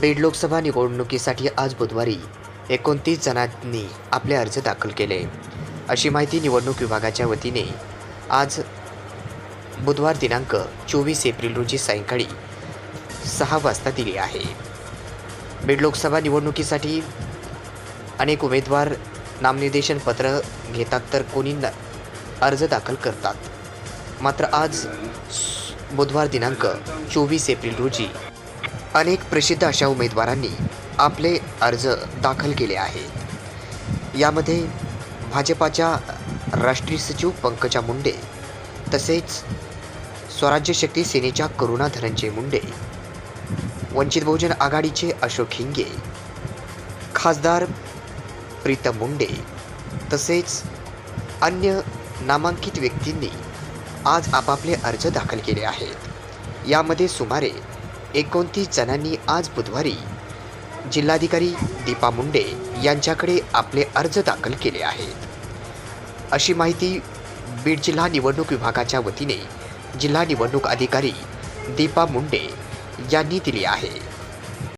बीड लोकसभा निवडणुकीसाठी आज बुधवारी एकोणतीस जणांनी आपले अर्ज दाखल केले. अशी माहिती निवडणूक विभागाच्या वतीने आज बुधवार दिनांक चोवीस एप्रिल रोजी सायंकाळी सहा वाजता दिली आहे. बीड लोकसभा निवडणुकीसाठी अनेक उमेदवार नामनिर्देशन पत्र घेतात तर कोणी न अर्ज दाखल करतात. मात्र आज बुधवार दिनांक चोवीस एप्रिल रोजी अनेक प्रसिद्ध अशा उमेदवारांनी आपले अर्ज दाखल केले आहेत. यामध्ये भाजपाच्या राष्ट्रीय सचिव पंकजा मुंडे तसेच स्वराज्य शक्ती सेनेच्या करुणा धनंजय मुंडे वंचित बहुजन आघाडीचे अशोक हिंगे खासदार प्रीतम मुंडे तसेच अन्य नामांकित व्यक्तींनी आज आपापले अर्ज दाखल केले आहेत. यामध्ये सुमारे एकोणतीस जणांनी आज बुधवारी जिल्हाधिकारी दीपा मुंडे यांच्याकडे आपले अर्ज दाखल केले आहेत. अशी माहिती बीड जिल्हा निवडणूक विभागाच्या वतीने जिल्हा निवडणूक अधिकारी दीपा मुंडे यांनी दिली आहे.